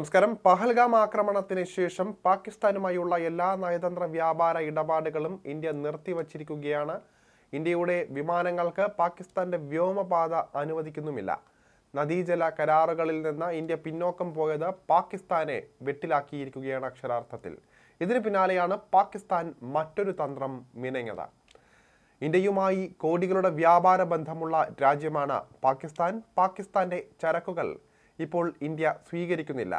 നമസ്കാരം. പഹൽഗാം ആക്രമണത്തിന് ശേഷം പാകിസ്ഥാനുമായുള്ള എല്ലാ നയതന്ത്ര വ്യാപാര ഇടപാടുകളും ഇന്ത്യ നിർത്തിവച്ചിരിക്കുകയാണ്. ഇന്ത്യയുടെ വിമാനങ്ങൾക്ക് പാകിസ്ഥാന്റെ വ്യോമപാത അനുവദിക്കുന്നുമില്ല. നദീജല കരാറുകളിൽ നിന്ന് ഇന്ത്യ പിന്നോക്കം പോയത് പാകിസ്ഥാനെ വെട്ടിലാക്കിയിരിക്കുകയാണ് അക്ഷരാർത്ഥത്തിൽ. ഇതിന് പിന്നാലെയാണ് പാകിസ്ഥാൻ മറ്റൊരു തന്ത്രം മിനങ്ങത് ഇന്ത്യയുമായി കോടികളുടെ വ്യാപാര ബന്ധമുള്ള രാജ്യമാണ് പാകിസ്ഥാൻ. പാകിസ്ഥാന്റെ ചരക്കുകൾ ഇപ്പോൾ ഇന്ത്യ സ്വീകരിക്കുന്നില്ല.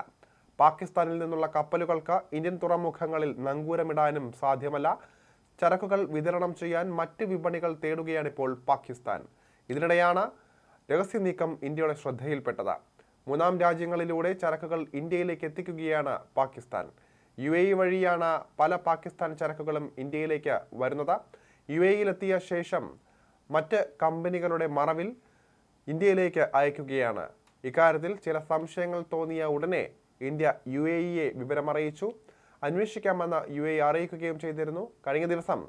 പാകിസ്ഥാനിൽ നിന്നുള്ള കപ്പലുകൾക്ക് ഇന്ത്യൻ തുറമുഖങ്ങളിൽ നങ്കൂരമിടാനും സാധ്യമല്ല. ചരക്കുകൾ വിതരണം ചെയ്യാൻ മറ്റ് വിപണികൾ തേടുകയാണിപ്പോൾ പാകിസ്ഥാൻ. ഇതിനിടെയാണ് രഹസ്യ നീക്കം ഇന്ത്യയുടെ ശ്രദ്ധയിൽപ്പെട്ടത്. മൂന്നാം രാജ്യങ്ങളിലൂടെ ചരക്കുകൾ ഇന്ത്യയിലേക്ക് എത്തിക്കുകയാണ് പാകിസ്ഥാൻ. യു എ വഴിയാണ് പല പാകിസ്ഥാൻ ചരക്കുകളും ഇന്ത്യയിലേക്ക് വരുന്നത്. യു എയിലെത്തിയ ശേഷം മറ്റ് കമ്പനികളുടെ മറവിൽ ഇന്ത്യയിലേക്ക് അയക്കുകയാണ് ഇക്കാര്യത്തിൽ ചില സംശയങ്ങൾ തോന്നിയ ഉടനെ ഇന്ത്യ യു എ ഇയെ വിവരമറിയിച്ചു. അന്വേഷിക്കാമെന്ന് യു എ അറിയിക്കുകയും ചെയ്തിരുന്നു. കഴിഞ്ഞ ദിവസം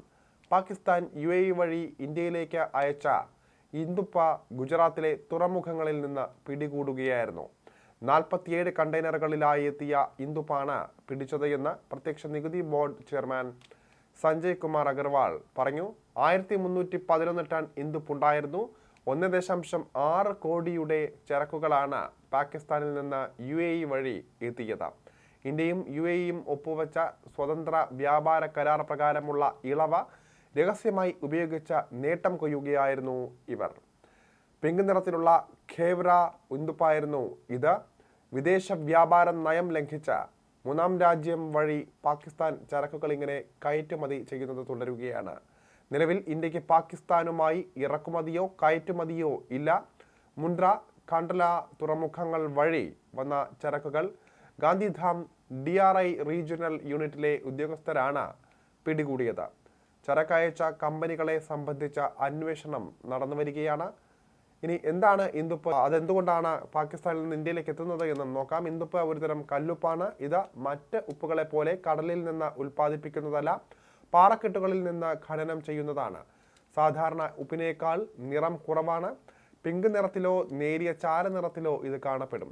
പാകിസ്ഥാൻ യു എ വഴി ഇന്ത്യയിലേക്ക് അയച്ച ഇന്ദുപ്പ ഗുജറാത്തിലെ തുറമുഖങ്ങളിൽ നിന്ന് പിടികൂടുകയായിരുന്നു. നാൽപ്പത്തിയേഴ് കണ്ടെയ്നറുകളിലായി എത്തിയ ഇന്ദുപ്പാണ് പിടിച്ചത് എന്ന് പ്രത്യക്ഷ നികുതി ബോർഡ് ചെയർമാൻ സഞ്ജയ് കുമാർ അഗർവാൾ പറഞ്ഞു. ആയിരത്തി മുന്നൂറ്റി പതിനൊന്ന് ടൺ ഇന്ദുപ്പുണ്ടായിരുന്നു. ഒന്ന് ദശാംശം ആറ് കോടിയുടെ ചരക്കുകളാണ് പാകിസ്ഥാനിൽ നിന്ന് യു എ ഇ വഴി എത്തിയത്. ഇന്ത്യയും യു എ ഇയും ഒപ്പുവെച്ച സ്വതന്ത്ര വ്യാപാര കരാർ പ്രകാരമുള്ള ഇളവ രഹസ്യമായി ഉപയോഗിച്ച നേട്ടം കൊയ്യുകയായിരുന്നു ഇവർ. പിങ്ക് നിറത്തിലുള്ള ഖേവ്ര ഉന്തുപ്പായിരുന്നു ഇത്. വിദേശ വ്യാപാര നയം ലംഘിച്ച മൂന്നാം രാജ്യം വഴി പാകിസ്ഥാൻ ചരക്കുകൾ ഇങ്ങനെ കയറ്റുമതി ചെയ്യുന്നത് തുടരുകയാണ്. നിലവിൽ ഇന്ത്യയ്ക്ക് പാകിസ്ഥാനുമായി ഇറക്കുമതിയോ കയറ്റുമതിയോ ഇല്ല. മുണ്ട്ര കണ്ടല തുറമുഖങ്ങൾ വഴി വന്ന ചരക്കുകൾ Gandhidham D R I regional യൂണിറ്റിലെ ഉദ്യോഗസ്ഥരാണ് പിടികൂടിയത്. ചരക്കയച്ച കമ്പനികളെ സംബന്ധിച്ച അന്വേഷണം നടന്നു വരികയാണ്. ഇനി എന്താണ് ഇന്ദുപ്പ്? അതെന്തുകൊണ്ടാണ് പാകിസ്ഥാനിൽ നിന്ന് ഇന്ത്യയിലേക്ക് എത്തുന്നത് എന്ന് നോക്കാം. ഇന്ദുപ്പ് ഒരുതരം കല്ലുപ്പാണ്. ഇത് മറ്റ് ഉപ്പുകളെ പോലെ കടലിൽ നിന്ന് ഉൽപ്പാദിപ്പിക്കുന്നതല്ല. പാറക്കെട്ടുകളിൽ നിന്ന് ഖനനം ചെയ്യുന്നതാണ്. സാധാരണ ഉപ്പിനേക്കാൾ നിറം കുറവാണ്. പിങ്ക് നിറത്തിലോ നേരിയ ചാര നിറത്തിലോ ഇത് കാണപ്പെടും.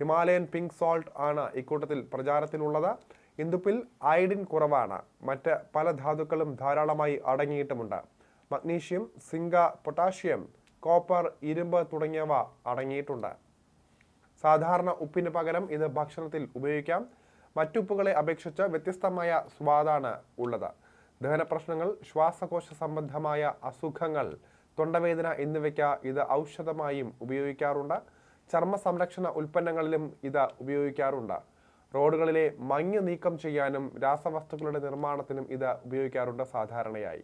ഹിമാലയൻ പിങ്ക് സോൾട്ട് ആണ് ഇക്കൂട്ടത്തിൽ പ്രചാരത്തിലുള്ളത്. ഇന്ദുപ്പിൽ അയഡിൻ കുറവാണ്. മറ്റ് പല ധാതുക്കളും ധാരാളമായി അടങ്ങിയിട്ടുമുണ്ട്. മഗ്നീഷ്യം സിങ്ക പൊട്ടാഷ്യം കോപ്പർ ഇരുമ്പ് തുടങ്ങിയവ അടങ്ങിയിട്ടുണ്ട്. സാധാരണ ഉപ്പിന് പകരം ഇത് ഭക്ഷണത്തിൽ ഉപയോഗിക്കാം. മറ്റുപ്പുകളെ അപേക്ഷിച്ച് വ്യത്യസ്തമായ സ്വാദാണ് ഉള്ളത്. ദഹന പ്രശ്നങ്ങൾ ശ്വാസകോശ സംബന്ധമായ അസുഖങ്ങൾ തൊണ്ടവേദന എന്നിവയ്ക്ക് ഇത് ഔഷധമായും ഉപയോഗിക്കാറുണ്ട്. ചർമ്മ സംരക്ഷണ ഉൽപ്പന്നങ്ങളിലും ഇത് ഉപയോഗിക്കാറുണ്ട്. റോഡുകളിലെ മഞ്ഞ് നീക്കം ചെയ്യാനും രാസവസ്തുക്കളുടെ നിർമ്മാണത്തിനും ഇത് ഉപയോഗിക്കാറുണ്ട് സാധാരണയായി.